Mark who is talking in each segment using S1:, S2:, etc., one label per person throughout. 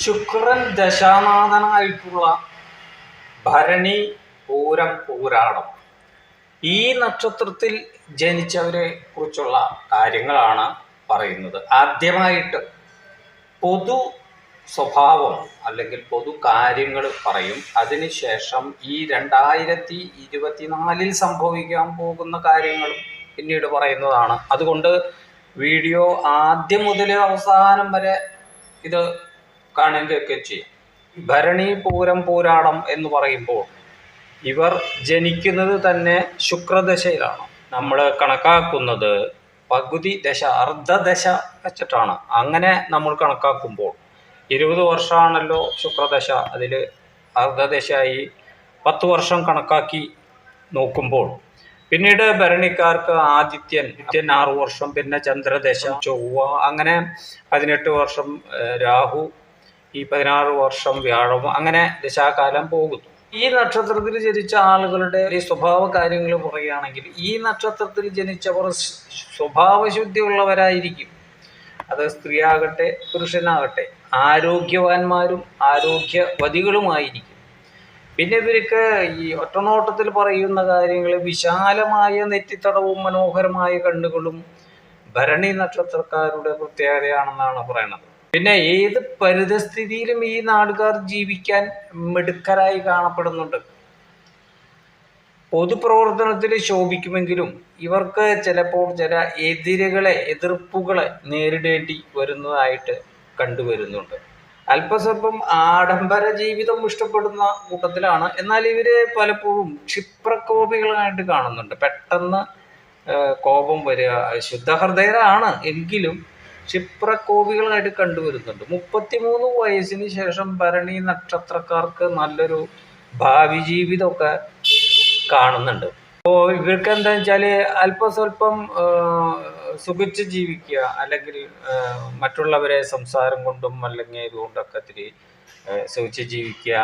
S1: ശുക്രൻ ദശാനാഥനായിട്ടുള്ള ഭരണി പൂരം പൂരാടം. ഈ നക്ഷത്രത്തിൽ ജനിച്ചവരെ കുറിച്ചുള്ള കാര്യങ്ങളാണ് പറയുന്നത്. ആദ്യമായിട്ട് പൊതു സ്വഭാവം അല്ലെങ്കിൽ പൊതു കാര്യങ്ങൾ പറയും. അതിനുശേഷം ഈ രണ്ടായിരത്തി ഇരുപത്തിനാലിൽ സംഭവിക്കാൻ പോകുന്ന കാര്യങ്ങളും പിന്നീട് പറയുന്നതാണ്. അതുകൊണ്ട് വീഡിയോ ആദ്യം മുതൽ അവസാനം വരെ ഇത് കാണുകയൊക്കെ ചെയ്യും. ഭരണി പൂരം പൂരാടം എന്ന് പറയുമ്പോൾ ഇവർ ജനിക്കുന്നത് തന്നെ ശുക്രദശയിലാണ്. നമ്മൾ കണക്കാക്കുന്നത് പകുതി ദശ അർദ്ധദശ വെച്ചിട്ടാണ്. അങ്ങനെ നമ്മൾ കണക്കാക്കുമ്പോൾ ഇരുപത് വർഷമാണല്ലോ ശുക്രദശ. അതിൽ അർദ്ധദശയായി പത്ത് വർഷം കണക്കാക്കി നോക്കുമ്പോൾ പിന്നീട് ഭരണിക്കാർക്ക് ആദിത്യൻ ആദിത്യൻ ആറു വർഷം പിന്നെ ചന്ദ്രദശ ചൊവ്വ അങ്ങനെ പതിനെട്ട് വർഷം രാഹു ഈ പതിനാറ് വർഷം വ്യാഴവും അങ്ങനെ ദശാകാലം പോകുന്നു. ഈ നക്ഷത്രത്തിൽ ജനിച്ച ആളുകളുടെ ഈ സ്വഭാവ കാര്യങ്ങൾ പറയുകയാണെങ്കിൽ ഈ നക്ഷത്രത്തിൽ ജനിച്ചവർ സ്വഭാവശുദ്ധി സ്വഭാവശുദ്ധിയുള്ളവരായിരിക്കും. അത് സ്ത്രീയാകട്ടെ പുരുഷനാകട്ടെ ആരോഗ്യവാന്മാരും ആരോഗ്യവതികളുമായിരിക്കും. പിന്നെ ഇവർക്ക് ഈ ഒറ്റനോട്ടത്തിൽ പറയുന്ന കാര്യങ്ങൾ വിശാലമായ നെറ്റിത്തടവും മനോഹരമായ കണ്ണുകളും ഭരണി നക്ഷത്രക്കാരുടെ പ്രത്യേകതയാണെന്നാണ് പറയുന്നത്. പിന്നെ ഏത് പരിതസ്ഥിതിയിലും ഈ നാടുകാർ ജീവിക്കാൻ മിടുക്കരായി കാണപ്പെടുന്നുണ്ട്. പൊതുപ്രവർത്തനത്തിൽ ശോഭിക്കുമെങ്കിലും ഇവർക്ക് ചിലപ്പോൾ ചില എതിരുകളെ എതിർപ്പുകളെ നേരിടേണ്ടി വരുന്നതായിട്ട് കണ്ടുവരുന്നുണ്ട്. അല്പസ്വല്പം ആഡംബര ജീവിതം ഇഷ്ടപ്പെടുന്ന കൂട്ടത്തിലാണ്. എന്നാൽ ഇവരെ പലപ്പോഴും ക്ഷിപ്രകോപികളായിട്ട് കാണുന്നുണ്ട്. പെട്ടെന്ന് കോപം വരിക ശുദ്ധഹൃദയരാണ് എങ്കിലും ക്ഷിപ്രകോപികളായിട്ട് കണ്ടുവരുന്നുണ്ട്. മുപ്പത്തിമൂന്ന് വയസ്സിന് ശേഷം ഭരണി നക്ഷത്രക്കാർക്ക് നല്ലൊരു ഭാവി ജീവിതമൊക്കെ കാണുന്നുണ്ട്. അപ്പോൾ ഇവർക്ക് എന്താ വെച്ചാൽ അല്പസ്വല്പം സുഖിച്ച് ജീവിക്കുക അല്ലെങ്കിൽ മറ്റുള്ളവരെ സംസാരം കൊണ്ടും അല്ലെങ്കിൽ ഇതുകൊണ്ടൊക്കെ ഇത്തിരി സുഖിച്ച് ജീവിക്കുക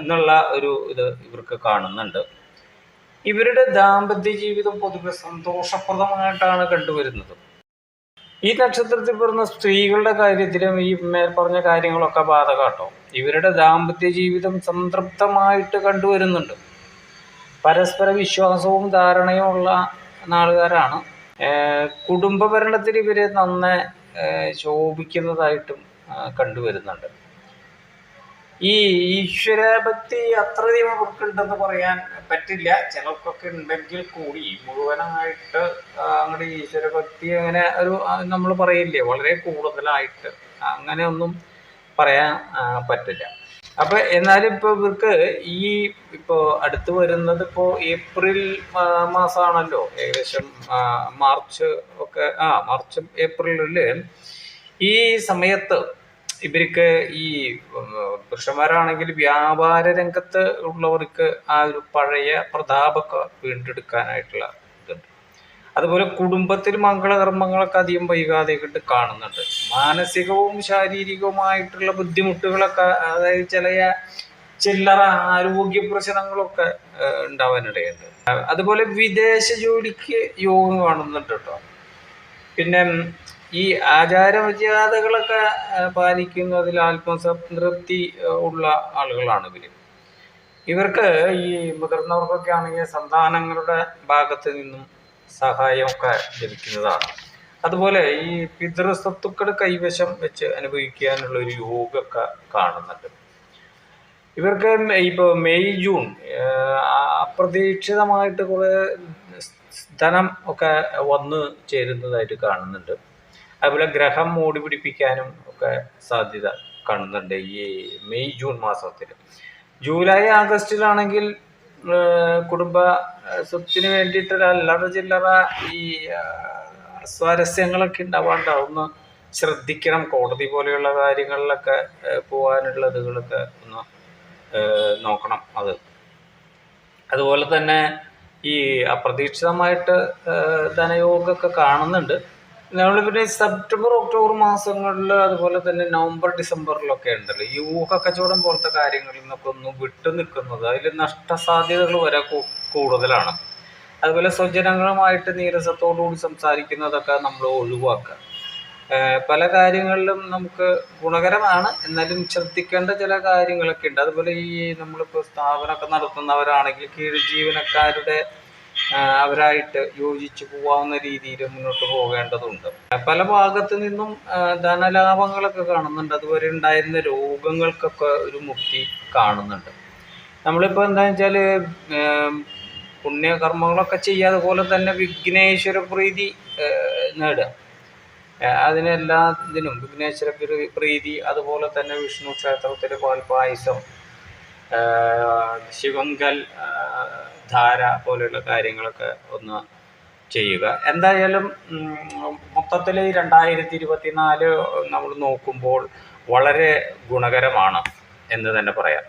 S1: എന്നുള്ള ഒരു ഇത് ഇവർക്ക് കാണുന്നുണ്ട്. ഇവരുടെ ദാമ്പത്യ ജീവിതം പൊതുവെ സന്തോഷപ്രദമായിട്ടാണ് കണ്ടുവരുന്നത്. ഈ നക്ഷത്രത്തിൽ പിറന്ന സ്ത്രീകളുടെ കാര്യത്തിലും ഈ മേൽ പറഞ്ഞ കാര്യങ്ങളൊക്കെ ബാധകാട്ടോ. ഇവരുടെ ദാമ്പത്യ ജീവിതം സംതൃപ്തമായിട്ട് കണ്ടുവരുന്നുണ്ട്. പരസ്പര വിശ്വാസവും ധാരണയും ഉള്ള നാളുകാരാണ്. കുടുംബഭരണത്തിൽ കുടുംബ ഭരണത്തിൽ ഇവർ നന്നെ ശോഭിക്കുന്നതായിട്ടും കണ്ടുവരുന്നുണ്ട്. ഈ ഈശ്വരഭക്തി അത്രയധികം അവർക്കുണ്ടെന്ന് പറയാൻ പറ്റില്ല. ചിലർക്കൊക്കെ ഉണ്ടെങ്കിൽ കൂടി മുഴുവനായിട്ട് അങ്ങോട്ട് ഈശ്വരഭക്തി അങ്ങനെ ഒരു നമ്മൾ പറയില്ലേ വളരെ കൂടുതലായിട്ട് അങ്ങനെ ഒന്നും പറയാൻ പറ്റില്ല. അപ്പൊ എന്നാലും ഇപ്പൊ ഇവർക്ക് ഈ ഇപ്പോ അടുത്ത് വരുന്നത് ഇപ്പോ ഏപ്രിൽ മാസമാണല്ലോ ഏകദേശം മാർച്ച് ഒക്കെ ആ മാർച്ച് ഏപ്രിലിൽ ഈ സമയത്ത് ഇവർക്ക് ഈ പുരുഷന്മാരാണെങ്കിൽ വ്യാപാര രംഗത്ത് ഉള്ളവർക്ക് ആ ഒരു പഴയ പ്രതാപമൊക്കെ വീണ്ടെടുക്കാനായിട്ടുള്ള ഇതുണ്ട്. അതുപോലെ കുടുംബത്തിൽ മംഗളകർമ്മങ്ങളൊക്കെ അധികം വൈകാതെ കണ്ട് കാണുന്നുണ്ട്. മാനസികവും ശാരീരികവുമായിട്ടുള്ള ബുദ്ധിമുട്ടുകളൊക്കെ അതായത് ചില ചില്ലറ ആരോഗ്യ പ്രശ്നങ്ങളൊക്കെ ഉണ്ടാവാനിടയുണ്ട്. അതുപോലെ വിദേശ ജോലിക്ക് യോഗം കാണുന്നുണ്ട് കേട്ടോ. പിന്നെ ഈ ആചാരമര്യാദകളൊക്കെ മര്യാദകളൊക്കെ പാലിക്കുന്നതിൽ ആത്മസംതൃപ്തി ഉള്ള ആളുകളാണ് ഇവർ. ഇവർക്ക് ഈ മുതിർന്നവർക്കൊക്കെ ആണെങ്കിൽ സന്താനങ്ങളുടെ ഭാഗത്ത് നിന്നും സഹായമൊക്കെ ലഭിക്കുന്നതാണ്. അതുപോലെ ഈ പിതൃസ്വത്തുക്കൾ കൈവശം വെച്ച് അനുഭവിക്കാനുള്ള ഒരു യോഗമൊക്കെ കാണുന്നുണ്ട്. ഇവർക്ക് ഇപ്പോൾ മെയ് ജൂൺ അപ്രതീക്ഷിതമായിട്ട് കുറേ ധനം ഒക്കെ വന്ന് ചേരുന്നതായിട്ട് കാണുന്നുണ്ട്. അതുപോലെ ഗ്രഹം മൂടി പിടിപ്പിക്കാനും ഒക്കെ സാധ്യത കാണുന്നുണ്ട് ഈ മെയ് ജൂൺ മാസത്തിൽ. ജൂലൈ ആഗസ്റ്റിലാണെങ്കിൽ കുടുംബ സ്വത്തിന് വേണ്ടിയിട്ടുള്ള ചില്ലറ ഈ സ്വാരസ്യങ്ങളൊക്കെ ഉണ്ടാവാണ്ട് ഒന്ന് ശ്രദ്ധിക്കണം കോടതി പോലെയുള്ള കാര്യങ്ങളിലൊക്കെ പോകാനുള്ളതുകളൊക്കെ ഒന്ന് നോക്കണം അത്. അതുപോലെ തന്നെ ഈ അപ്രതീക്ഷിതമായിട്ട് ധനയോഗമൊക്കെ കാണുന്നുണ്ട്. പിന്നെ സെപ്റ്റംബർ ഒക്ടോബർ മാസങ്ങളിൽ അതുപോലെ തന്നെ നവംബർ ഡിസംബറിലൊക്കെ ഉണ്ടല്ലോ. ഈ ഊഹ കച്ചവടം പോലത്തെ കാര്യങ്ങളിൽ നിന്നൊക്കെ ഒന്ന് വിട്ടു നിൽക്കുന്നത് അതിൽ നഷ്ടസാധ്യതകൾ വരെ കൂടുതലാണ്. അതുപോലെ സ്വജനങ്ങളുമായിട്ട് നീരസത്തോടുകൂടി സംസാരിക്കുന്നതൊക്കെ നമ്മൾ ഒഴിവാക്കുക. പല കാര്യങ്ങളിലും നമുക്ക് ഗുണകരമാണ്. എന്നാലും ശ്രദ്ധിക്കേണ്ട ചില കാര്യങ്ങളൊക്കെ ഉണ്ട്. അതുപോലെ ഈ നമ്മളിപ്പോൾ സ്ഥാപനമൊക്കെ നടത്തുന്നവരാണെങ്കിൽ കീഴ് ജീവനക്കാരുടെ അവരായിട്ട് യോജിച്ചു പോവാവുന്ന രീതിയിൽ മുന്നോട്ട് പോകേണ്ടതുണ്ട്. പല ഭാഗത്തു നിന്നും ധനലാഭങ്ങളൊക്കെ കാണുന്നുണ്ട്. അതുവരെ ഉണ്ടായിരുന്ന രോഗങ്ങൾക്കൊക്കെ ഒരു മുക്തി കാണുന്നുണ്ട്. നമ്മളിപ്പോൾ എന്താണെന്ന് വെച്ചാൽ പുണ്യകർമ്മങ്ങളൊക്കെ ചെയ്യാതെ പോലെ തന്നെ വിഘ്നേശ്വര പ്രീതി നേടുക. അതിനെല്ലാ ഇതിനും വിഘ്നേശ്വര പ്രീതി അതുപോലെ തന്നെ വിഷ്ണു ക്ഷേത്രത്തിലെ പാൽപായസം ശിവങ്കൽ ധാര പോലെയുള്ള കാര്യങ്ങളൊക്കെ ഒന്ന് ചെയ്യുക. എന്തായാലും മൊത്തത്തിൽ രണ്ടായിരത്തി ഇരുപത്തിനാല് നമ്മൾ നോക്കുമ്പോൾ വളരെ ഗുണകരമാണ് എന്ന് തന്നെ പറയാം.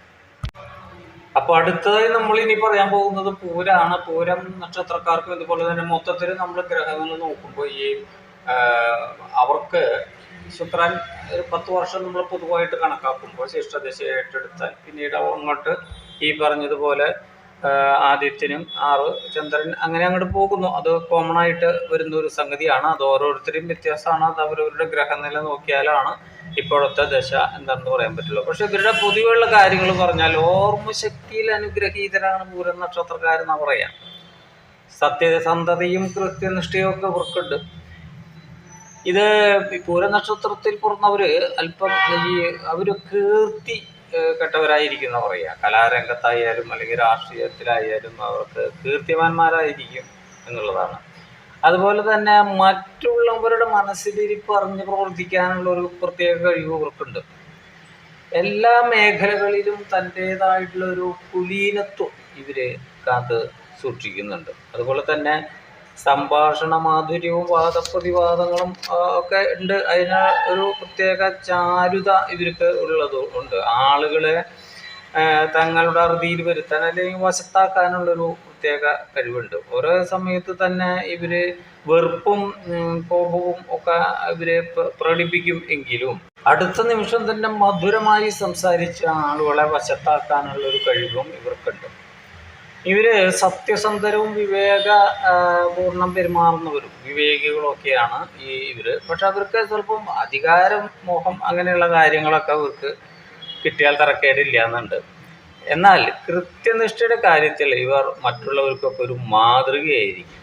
S1: അപ്പോൾ അടുത്തതായി നമ്മൾ ഇനി പറയാൻ പോകുന്നത് പൂരാണ്. പൂരം നക്ഷത്രക്കാർക്കും ഇതുപോലെ തന്നെ മൊത്തത്തിൽ നമ്മൾ ഗ്രഹങ്ങൾ നോക്കുമ്പോൾ ഈ അവർക്ക് ശുക്രൻ ഒരു പത്ത് വർഷം നമ്മൾ പൊതുവായിട്ട് കണക്കാക്കുമ്പോൾ ശിഷ്ടദശയായിട്ട് എടുത്താൽ പിന്നീട് അങ്ങോട്ട് ഈ പറഞ്ഞതുപോലെ ആദിത്യനും ആറ് ചന്ദ്രൻ അങ്ങനെ അങ്ങോട്ട് പോകുന്നു. അത് കോമൺ ആയിട്ട് വരുന്ന ഒരു സംഗതിയാണ്. അത് ഓരോരുത്തരും വ്യത്യാസമാണ്. അത് അവരവരുടെ ഗ്രഹനില നോക്കിയാലാണ് ഇപ്പോഴത്തെ ദശ എന്താണെന്ന് പറയാൻ പറ്റുള്ളൂ. പക്ഷെ ഇവരുടെ പൊതുവെയുള്ള കാര്യങ്ങൾ പറഞ്ഞാൽ ഓർമ്മ ശക്തിയിൽ അനുഗ്രഹീതരാണ് പൂരം നക്ഷത്രക്കാരെന്നാ പറയാം. സത്യസന്ധതയും കൃത്യനിഷ്ഠയും ഒക്കെ ഇവർക്കുണ്ട്. ഇത് പൂര നക്ഷത്രത്തിൽ പിറന്നവര് അല്പം ഈ അവർ കീർത്തി ഏഹ്, കെട്ടവരായിരിക്കും എന്ന് പറയാ കലാരംഗത്തായാലും അല്ലെങ്കിൽ രാഷ്ട്രീയത്തിലായാലും അവർക്ക് കീർത്തിമാന്മാരായിരിക്കും എന്നുള്ളതാണ്. അതുപോലെ തന്നെ മറ്റുള്ളവരുടെ മനസ്സിലിരിപ്പ് അറിഞ്ഞ് പ്രവർത്തിക്കാനുള്ള ഒരു പ്രത്യേക കഴിവ് ഇവർക്കുണ്ട്. എല്ലാ മേഖലകളിലും തന്റെതായിട്ടുള്ള ഒരു കുലീനത്വം ഇവർ കാത്ത് സൂക്ഷിക്കുന്നുണ്ട്. അതുപോലെ തന്നെ സംഭാഷണ മാധുര്യവും വാദപ്രതിവാദങ്ങളും ഒക്കെ ഉണ്ട്. അതിന് ഒരു പ്രത്യേക ചാരുത ഇവർക്ക് ഉള്ളത് ഉണ്ട്. ആളുകളെ തങ്ങളുടെ അറുതിയിൽ വരുത്താൻ അല്ലെങ്കിൽ വശത്താക്കാനുള്ളൊരു പ്രത്യേക കഴിവുണ്ട്. ഓരോ സമയത്ത് തന്നെ ഇവർ വെറുപ്പും കോപവും ഒക്കെ ഇവരെ പ്ര- പ്രകടിപ്പിക്കും എങ്കിലും അടുത്ത നിമിഷം തന്നെ മധുരമായി സംസാരിച്ച ആളുകളെ വശത്താക്കാനുള്ള ഒരു കഴിവും ഇവർക്കുണ്ട്. ഇവർ സത്യസന്ധരവും വിവേക പൂർണം പെരുമാറുന്നവരും വിവേകികളൊക്കെയാണ് ഈ ഇവർ. പക്ഷെ അവർക്ക് ചിലപ്പം അധികാരം മോഹം അങ്ങനെയുള്ള കാര്യങ്ങളൊക്കെ അവർക്ക് കിട്ടിയാൽ തറക്കേടില്ല എന്നുണ്ട് എന്നാൽ കൃത്യനിഷ്ഠയുടെ കാര്യത്തിൽ ഇവർ മറ്റുള്ളവർക്കൊക്കെ ഒരു മാതൃകയായിരിക്കും.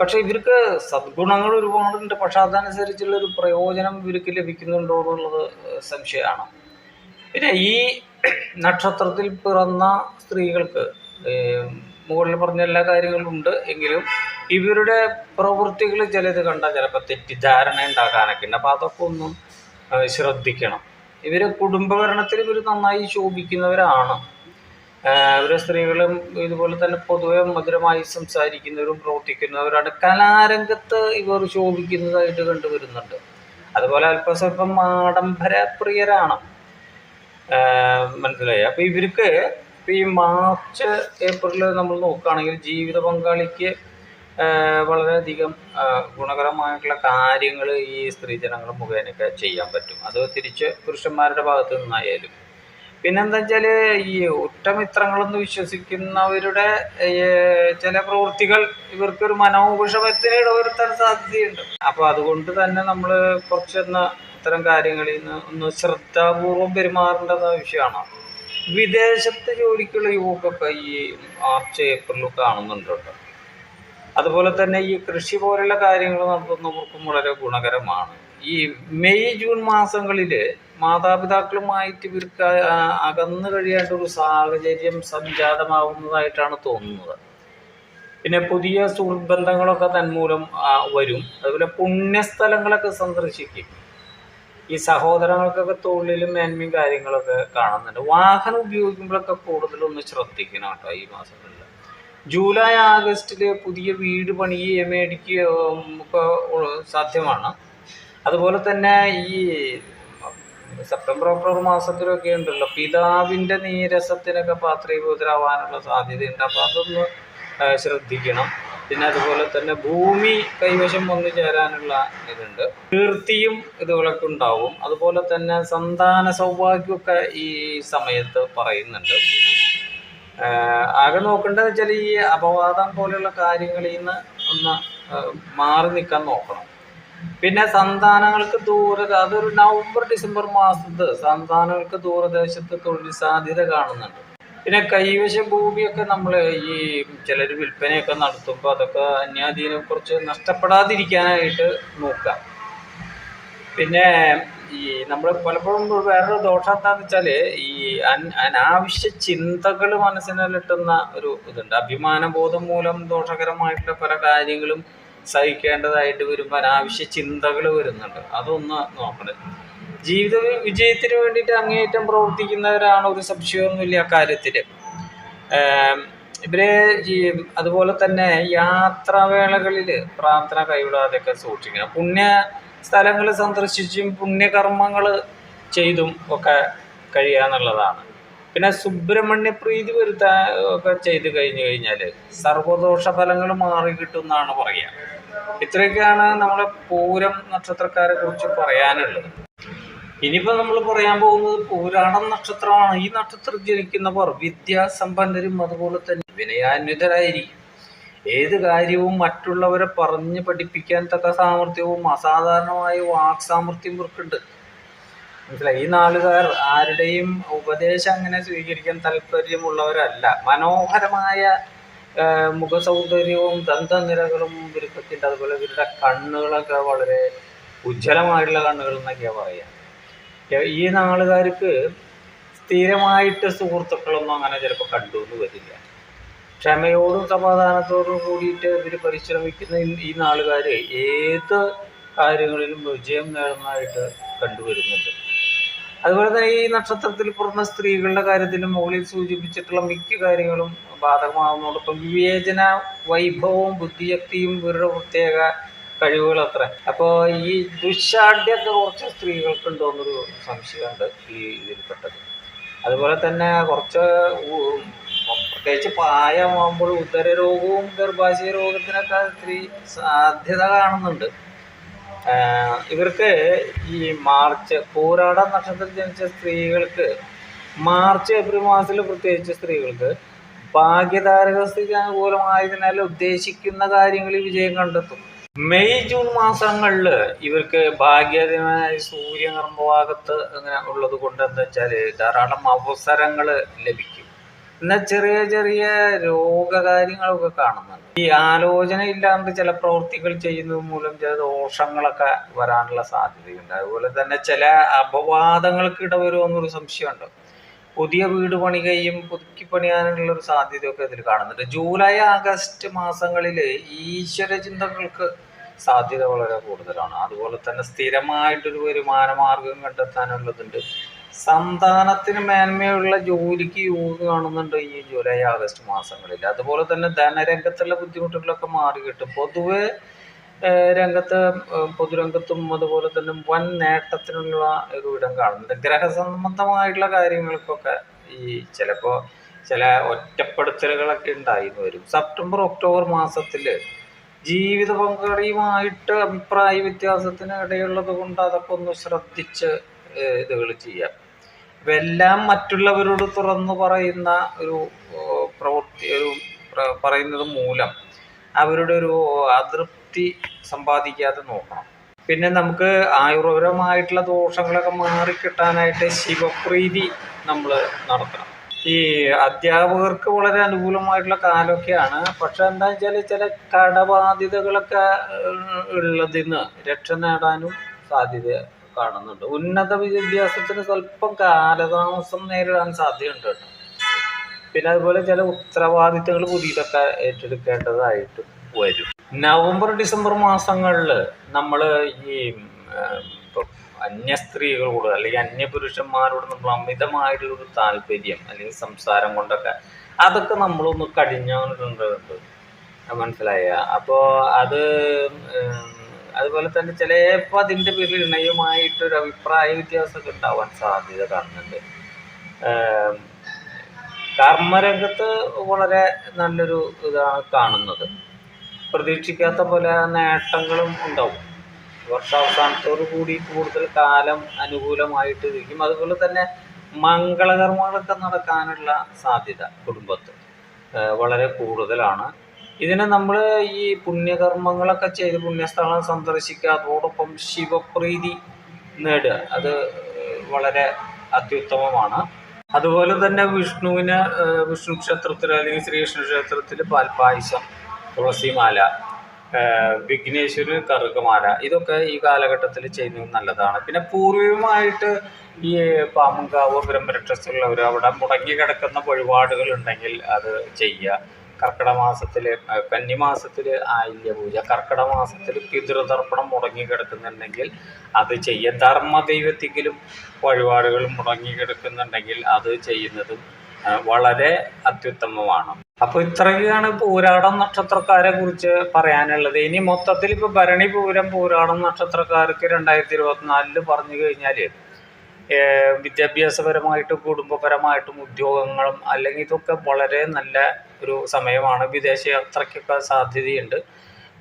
S1: പക്ഷെ ഇവർക്ക് സദ്ഗുണങ്ങൾ ഒരുപാടുണ്ട്. പക്ഷെ അതനുസരിച്ചുള്ള ഒരു പ്രയോജനം ഇവർക്ക് ലഭിക്കുന്നുണ്ടോ എന്നുള്ളത് സംശയമാണ്. പിന്നെ ഈ നക്ഷത്രത്തിൽ പിറന്ന സ്ത്രീകൾക്ക് മുകളിൽ പറഞ്ഞ എല്ലാ കാര്യങ്ങളും ഉണ്ട്. എങ്കിലും ഇവരുടെ പ്രവൃത്തികൾ ചിലത് കണ്ടാൽ ചിലപ്പോൾ തെറ്റിദ്ധാരണ ഉണ്ടാക്കാനൊക്കെ ഉണ്ട്. അപ്പോൾ അതൊക്കെ ഒന്നും ശ്രദ്ധിക്കണം. ഇവർ കുടുംബഭരണത്തിൽ ഇവർ നന്നായി ശോഭിക്കുന്നവരാണ്. ഇവരെ സ്ത്രീകളും ഇതുപോലെ തന്നെ പൊതുവെ മധുരമായി സംസാരിക്കുന്നവരും പ്രവർത്തിക്കുന്നവരാണ്. കലാരംഗത്ത് ഇവർ ശോഭിക്കുന്നതായിട്ട് കണ്ടുവരുന്നുണ്ട് അതുപോലെ അല്പസ്വല്പം ആഡംബര പ്രിയരാണ് ആഹ് മനസ്സിലായി? അപ്പോൾ ഇവർക്ക് ഇപ്പം ഈ മാർച്ച് ഏപ്രിൽ നമ്മൾ നോക്കുകയാണെങ്കിൽ ജീവിത പങ്കാളിക്ക് വളരെയധികം ഗുണകരമായിട്ടുള്ള കാര്യങ്ങൾ ഈ സ്ത്രീജനങ്ങൾ മുഖേനയൊക്കെ ചെയ്യാൻ പറ്റും. അത് തിരിച്ച് പുരുഷന്മാരുടെ ഭാഗത്ത് നിന്നായാലും. പിന്നെന്താ വെച്ചാൽ ഈ ഉറ്റമിത്രങ്ങളെന്ന് വിശ്വസിക്കുന്നവരുടെ ചില പ്രവൃത്തികൾ ഇവർക്കൊരു മനോവിഷമത്തിന് ഇടവരുത്താൻ സാധ്യതയുണ്ട്. അപ്പോൾ അതുകൊണ്ട് തന്നെ നമ്മൾ കുറച്ചൊന്ന് ഇത്തരം കാര്യങ്ങളിൽ നിന്ന് ഒന്ന് ശ്രദ്ധാപൂർവം പെരുമാറേണ്ടെന്ന വിഷയമാണ്. വിദേശത്ത് ജോലിക്കുള്ള യുവക്കൊക്കെ ഈ മാർച്ച് ഏപ്രിലും കാണുന്നുണ്ട് കേട്ടോ. അതുപോലെ തന്നെ ഈ കൃഷി പോലുള്ള കാര്യങ്ങൾ നടത്തുന്നവർക്കും വളരെ ഗുണകരമാണ്. ഈ മെയ് ജൂൺ മാസങ്ങളിൽ മാതാപിതാക്കളുമായിട്ട് ഇവർക്ക് അകന്നു കഴിയേണ്ട ഒരു സാഹചര്യം സംജാതമാവുന്നതായിട്ടാണ് തോന്നുന്നത്. പിന്നെ പുതിയ സുഹൃത്ത് തന്മൂലം വരും. അതുപോലെ പുണ്യസ്ഥലങ്ങളൊക്കെ സന്ദർശിക്കും. ഈ സഹോദരങ്ങൾക്കൊക്കെ തൊഴിലും മേന്മയും കാര്യങ്ങളൊക്കെ കാണുന്നുണ്ട്. വാഹനം ഉപയോഗിക്കുമ്പോഴൊക്കെ കൂടുതലൊന്ന് ശ്രദ്ധിക്കണം കേട്ടോ ഈ മാസങ്ങളിൽ ജൂലൈ ആഗസ്റ്റിൽ പുതിയ വീട് പണിയുകയോ മേടിക്കുകയോ ഒക്കെ സാധ്യമാണ്. അതുപോലെ തന്നെ ഈ സെപ്റ്റംബർ ഒക്ടോബർ മാസത്തിലൊക്കെ ഉണ്ടല്ലോ. പിതാവിന്റെ നീരസത്തിനൊക്കെ പാത്രീഭൂതരാവാനുള്ള സാധ്യതയുണ്ട്. അപ്പോൾ അതൊന്ന് ശ്രദ്ധിക്കണം. പിന്നെ അതുപോലെ തന്നെ ഭൂമി കൈവശം വന്നു ചേരാനുള്ള ഇതുണ്ട്. കീർത്തിയും ഇതുകളൊക്കെ ഉണ്ടാവും. അതുപോലെ തന്നെ സന്താന സൗഭാഗ്യമൊക്കെ ഈ സമയത്ത് പറയുന്നുണ്ട്. ആകെ നോക്കേണ്ടതെന്ന് വെച്ചാൽ ഈ അപവാദം പോലെയുള്ള കാര്യങ്ങളിൽ നിന്ന് ഒന്ന് മാറി നിൽക്കാൻ നോക്കണം. പിന്നെ സന്താനങ്ങൾക്ക് ദൂര അതൊരു നവംബർ ഡിസംബർ മാസത്ത് സന്താനങ്ങൾക്ക് ദൂരദേശത്ത് തൊഴിൽ സാധ്യത കാണുന്നുണ്ട്. പിന്നെ കൈവശ ഭൂമിയൊക്കെ നമ്മൾ ഈ ചിലർ വിൽപ്പനയൊക്കെ നടത്തുമ്പോൾ അതൊക്കെ അന്യാധീനം കുറച്ച് നഷ്ടപ്പെടാതിരിക്കാനായിട്ട് നോക്കാം പിന്നെ ഈ നമ്മൾ പലപ്പോഴും വേറൊരു ദോഷം എന്താണെന്ന് വെച്ചാൽ ഈ അനാവശ്യ ചിന്തകൾ മനസ്സിനിട്ടുന്ന ഒരു ഇതുണ്ട്. അഭിമാനബോധം മൂലം ദോഷകരമായിട്ടുള്ള പല കാര്യങ്ങളും സഹിക്കേണ്ടതായിട്ട് വരുമ്പോൾ അനാവശ്യ ചിന്തകൾ വരുന്നുണ്ട്. അതൊന്ന് നോക്കണത് ജീവിത വിജയത്തിന് വേണ്ടിയിട്ട് അങ്ങേയറ്റം പ്രവർത്തിക്കുന്നവരാണ് ഒരു സംശയമൊന്നുമില്ല അക്കാര്യത്തിൽ ഇവരെ അതുപോലെ തന്നെ യാത്രാവേളകളിൽ പ്രാർത്ഥന കൈവിടാതെയൊക്കെ സൂക്ഷിക്കണം. പുണ്യ സ്ഥലങ്ങൾ സന്ദർശിച്ചും പുണ്യകർമ്മങ്ങൾ ചെയ്തും ഒക്കെ കഴിയുക എന്നുള്ളതാണ്. പിന്നെ സുബ്രഹ്മണ്യ പ്രീതി വരുത്താൻ ഒക്കെ ചെയ്ത് കഴിഞ്ഞു കഴിഞ്ഞാൽ സർവദോഷ ഫലങ്ങൾ മാറി കിട്ടും എന്നാണ് പറയുക ഇത്രയൊക്കെയാണ് നമ്മളെ പൂരം നക്ഷത്രക്കാരെ കുറിച്ച് പറയാനുള്ളത്. ഇനിയിപ്പോൾ നമ്മൾ പറയാൻ പോകുന്നത് പുരാണം നക്ഷത്രമാണ്. ഈ നക്ഷത്രം ജനിക്കുന്നവർ വിദ്യാസമ്പന്നരും അതുപോലെ തന്നെ വിനയാന്വിതരായിരിക്കും. ഏത് കാര്യവും മറ്റുള്ളവരെ പറഞ്ഞ് പഠിപ്പിക്കാൻ തക്ക സാമർഥ്യവും അസാധാരണമായ വാക് സാമർഥ്യം ഇവർക്കുണ്ട്. മനസ്സിലായി? ഈ നാളുകാർ ആരുടെയും ഉപദേശം അങ്ങനെ സ്വീകരിക്കാൻ താല്പര്യമുള്ളവരല്ല. മനോഹരമായ മുഖസൗന്ദര്യവും ദന്തനിരകളും ഇവർക്കൊക്കെയുണ്ട് അതുപോലെ ഇവരുടെ കണ്ണുകളൊക്കെ വളരെ ഉജ്ജ്വലമായിട്ടുള്ള കണ്ണുകൾ എന്നൊക്കെയാണ് പറയുക ഈ നാളുകാർക്ക് സ്ഥിരമായിട്ട് സുഹൃത്തുക്കളൊന്നും അങ്ങനെ ചിലപ്പോൾ കണ്ടു എന്ന് വരില്ല. ക്ഷമയോടും സമാധാനത്തോടും കൂടിയിട്ട് ഇവർ പരിശ്രമിക്കുന്ന ഈ- നാളുകാർ ഏത് കാര്യങ്ങളിലും വിജയം നേടുന്നതായിട്ട് കണ്ടുവരുന്നുണ്ട്. അതുപോലെ തന്നെ ഈ നക്ഷത്രത്തിൽ പുറമെ സ്ത്രീകളുടെ കാര്യത്തിലും മുകളിൽ സൂചിപ്പിച്ചിട്ടുള്ള മിക്ക കാര്യങ്ങളും ബാധകമാകുന്നതോടൊപ്പം വിവേചന വൈഭവവും ബുദ്ധിശക്തിയും ഇവരുടെ പ്രത്യേക കഴിവുകൾ അത്ര അപ്പോൾ ഈ ദുശാഠ്യമൊക്കെ കുറച്ച് സ്ത്രീകൾക്കുണ്ടോന്നൊരു സംശയമുണ്ട് ഈ ഇതിൽപ്പെട്ടത്. അതുപോലെ തന്നെ കുറച്ച് പ്രത്യേകിച്ച് പ്രായമാകുമ്പോൾ ഉദരരോഗവും ഗർഭാശയ രോഗത്തിനൊക്കെ സ്ത്രീ സാധ്യത കാണുന്നുണ്ട്. ഇവർക്ക് ഈ മാർച്ച് പൂരാട നക്ഷത്രത്തിൽ ജനിച്ച സ്ത്രീകൾക്ക് മാർച്ച് ഏപ്രിൽ മാസത്തിൽ പ്രത്യേകിച്ച് സ്ത്രീകൾക്ക് ഭാഗ്യതാരക സ്ഥിതി അനുകൂലമായതിനാൽ ഉദ്ദേശിക്കുന്ന കാര്യങ്ങളിൽ വിജയം കണ്ടെത്തും. മെയ് ജൂൺ മാസങ്ങളിൽ ഇവർക്ക് ഭാഗ്യതമായ സൂര്യ കർമ്മഭാഗത്ത് അങ്ങനെ ഉള്ളത് കൊണ്ട് എന്താ വെച്ചാൽ ധാരാളം അവസരങ്ങൾ ലഭിക്കും. എന്നാൽ ചെറിയ ചെറിയ രോഗകാര്യങ്ങളൊക്കെ കാണുന്നുണ്ട്. ഈ ആലോചന ഇല്ലാണ്ട് ചില പ്രവൃത്തികൾ ചെയ്യുന്നത് മൂലം ചില ദോഷങ്ങളൊക്കെ വരാനുള്ള സാധ്യതയുണ്ട്. അതുപോലെ തന്നെ ചില അപവാദങ്ങൾക്ക് ഇടവരുമെന്നൊരു സംശയമുണ്ട്. പുതിയ വീട് പണികയും പുതുക്കി പണിയാനുള്ള ഒരു സാധ്യതയൊക്കെ ഇതിൽ കാണുന്നുണ്ട്. ജൂലൈ ആഗസ്റ്റ് മാസങ്ങളിൽ ഈശ്വര ചിന്തകൾക്ക് സാധ്യത വളരെ കൂടുതലാണ്. അതുപോലെ തന്നെ സ്ഥിരമായിട്ടൊരു വരുമാന മാർഗം കണ്ടെത്താനുള്ളതുണ്ട്. സന്താനത്തിന് മേന്മയുള്ള ജോലിക്ക് യോഗ കാണുന്നുണ്ട് ഈ ജൂലൈ ആഗസ്റ്റ് മാസങ്ങളിൽ. അതുപോലെ തന്നെ ധനരംഗത്തുള്ള ബുദ്ധിമുട്ടുകളൊക്കെ മാറി കിട്ടും. പൊതുവെ രംഗത്ത് പൊതുരംഗത്തും അതുപോലെ തന്നെ വൻ നേട്ടത്തിനുള്ള ഒരു ഇടം കാണുന്നുണ്ട്. ഗ്രഹസംബന്ധമായിട്ടുള്ള കാര്യങ്ങൾക്കൊക്കെ ഈ ചിലപ്പോൾ ചില ഒറ്റപ്പെടുത്തലുകളൊക്കെ ഉണ്ടായിരുന്നു വരും. സെപ്റ്റംബർ ഒക്ടോബർ മാസത്തിൽ ജീവിത പങ്കാളിയുമായിട്ട് അഭിപ്രായ വ്യത്യാസത്തിന് ഇടയുള്ളത് കൊണ്ട് അതൊക്കെ ഒന്ന് ശ്രദ്ധിച്ച് ഇതുകൾ ചെയ്യാം. എല്ലാം മറ്റുള്ളവരോട് തുറന്നു പറയുന്ന ഒരു പ്രവൃത്തി ഒരു പറയുന്നത് മൂലം അവരുടെ ഒരു അതൃപ്തി സമ്പാദിക്കാതെ നോക്കണം. പിന്നെ നമുക്ക് ആയുർവേദമായിട്ടുള്ള ദോഷങ്ങളൊക്കെ മാറിക്കിട്ടാനായിട്ട് ശിവപ്രീതി നമ്മൾ നടത്തണം. ഈ അധ്യാപകർക്ക് വളരെ അനുകൂലമായിട്ടുള്ള കാലമൊക്കെയാണ്. പക്ഷെ എന്താ വെച്ചാൽ ചില കടബാധ്യതകളൊക്കെ ഏഹ്, ഉള്ളതിന്ന് രക്ഷ നേടാനും സാധ്യത കാണുന്നുണ്ട്. ഉന്നത വിദ്യാഭ്യാസത്തിന് സ്വല്പം കാലതാമസം നേരിടാൻ സാധ്യതയുണ്ട് പിന്നെ അതുപോലെ ചില ഉത്തരവാദിത്തങ്ങൾ പുതിയതൊക്കെ ഏറ്റെടുക്കേണ്ടതായിട്ട് വരും. നവംബർ ഡിസംബർ മാസങ്ങളിൽ നമ്മൾ ഈ അന്യ സ്ത്രീകളോട് അല്ലെങ്കിൽ അന്യ പുരുഷന്മാരോട് നമ്മൾ അമിതമായിട്ടുള്ളൊരു താല്പര്യം അല്ലെങ്കിൽ സംസാരം കൊണ്ടൊക്കെ അതൊക്കെ നമ്മളൊന്ന് കടിഞ്ഞുകൊണ്ടിട്ടുണ്ട് മനസ്സിലായ? അപ്പോൾ അത് അതുപോലെ തന്നെ ചിലപ്പോൾ അതിന്റെ പേരിൽ ഇണയുമായിട്ടൊരു അഭിപ്രായ വ്യത്യാസമൊക്കെ ഉണ്ടാവാൻ സാധ്യത കാണുന്നുണ്ട്. കർമ്മരംഗത്ത് വളരെ നല്ലൊരു ഇതാണ് കാണുന്നത്. പ്രതീക്ഷിക്കാത്ത പോലെ നേട്ടങ്ങളും ഉണ്ടാവും. വർഷാവസാനത്തോടു കൂടി കൂടുതൽ കാലം അനുകൂലമായിട്ട് ഇരിക്കും. അതുപോലെ തന്നെ മംഗളകർമ്മങ്ങളൊക്കെ നടക്കാനുള്ള സാധ്യത കുടുംബത്തിൽ വളരെ കൂടുതലാണ്. ഇതിനെ നമ്മൾ ഈ പുണ്യകർമ്മങ്ങളൊക്കെ ചെയ്ത് പുണ്യസ്ഥലം സന്ദർശിക്കുക അതോടൊപ്പം ശിവപ്രീതി നേടുക അത് വളരെ അത്യുത്തമമാണ്. അതുപോലെ തന്നെ വിഷ്ണുവിന് വിഷ്ണു ക്ഷേത്രത്തിൽ അല്ലെങ്കിൽ ശ്രീകൃഷ്ണ ക്ഷേത്രത്തിൽ പാൽപ്പായസം തുളസിമാല വിഘ്നേശ്വരന് കറുകമാല ഇതൊക്കെ ഈ കാലഘട്ടത്തിൽ ചെയ്യുന്നത് നല്ലതാണ്. പിന്നെ പൂർവികമായിട്ട് ഈ പാമ്പുംകാവ് ബ്രഹ്മരക്ഷസുള്ളവർ അവിടെ മുടങ്ങി കിടക്കുന്ന വഴിപാടുകൾ ഉണ്ടെങ്കിൽ അത് ചെയ്യുക. കർക്കിടക മാസത്തിൽ കന്നിമാസത്തിൽ ആയില്യ പൂജ കർക്കിടക മാസത്തിൽ പിതൃതർപ്പണം മുടങ്ങി കിടക്കുന്നുണ്ടെങ്കിൽ അത് ചെയ്യുക ധർമ്മദൈവത്തിക്കലും വഴിപാടുകൾ മുടങ്ങി കിടക്കുന്നുണ്ടെങ്കിൽ അത് ചെയ്യുന്നതും വളരെ അത്യുത്തമമാണ്. അപ്പോൾ ഇത്രയൊക്കെയാണ് പൂരാടം നക്ഷത്രക്കാരെ കുറിച്ച് പറയാനുള്ളത്. ഇനി മൊത്തത്തിൽ ഇപ്പോൾ ഭരണി പൂരം പൂരാടം നക്ഷത്രക്കാർക്ക് രണ്ടായിരത്തി ഇരുപത്തിനാലിൽ പറഞ്ഞു കഴിഞ്ഞാൽ വിദ്യാഭ്യാസപരമായിട്ടും കുടുംബപരമായിട്ടും ഉദ്യോഗങ്ങളും അല്ലെങ്കിൽ ഇതൊക്കെ വളരെ നല്ല ഒരു സമയമാണ്. വിദേശ യാത്രയ്ക്കൊക്കെ സാധ്യതയുണ്ട്.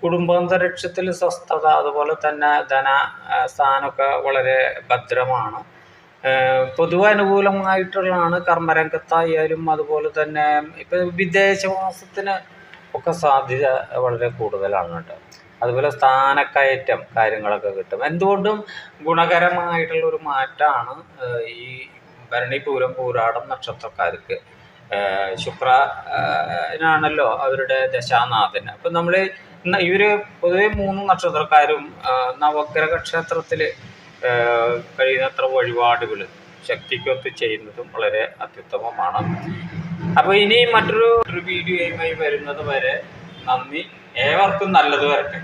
S1: കുടുംബാന്തരീക്ഷത്തിൽ സ്വസ്ഥത അതുപോലെ തന്നെ ധന സ്ഥാനമൊക്കെ വളരെ ഭദ്രമാണ്. പൊതുവെ അനുകൂലമായിട്ടുള്ളതാണ് കർമ്മരംഗത്തായാലും അതുപോലെ തന്നെ ഇപ്പം വിദേശവാസത്തിന് ഒക്കെ സാധ്യത വളരെ കൂടുതലാണ് കേട്ടോ. അതുപോലെ സ്ഥാനക്കയറ്റം കാര്യങ്ങളൊക്കെ കിട്ടും. എന്തുകൊണ്ടും ഗുണകരമായിട്ടുള്ള ഒരു മാറ്റമാണ് ഈ ഭരണി പൂരം പൂരാടം നക്ഷത്രക്കാർക്ക്. ശുക്രനാണല്ലോ അവരുടെ ദശാനാഥൻ അപ്പം നമ്മൾ ഇവർ പൊതുവെ മൂന്ന് നക്ഷത്രക്കാരും നവഗ്രഹ ക്ഷേത്രത്തിൽ കഴിയുന്നത്ര വഴിപാടുകൾ ശക്തിക്കൊത്ത് ചെയ്യുന്നതും വളരെ അത്യുത്തമമാണ്. അപ്പോൾ ഇനി മറ്റൊരു വീഡിയോയുമായി വരുന്നത് വരെ നന്ദി. ഏവർക്കും നല്ലത് വരട്ടെ.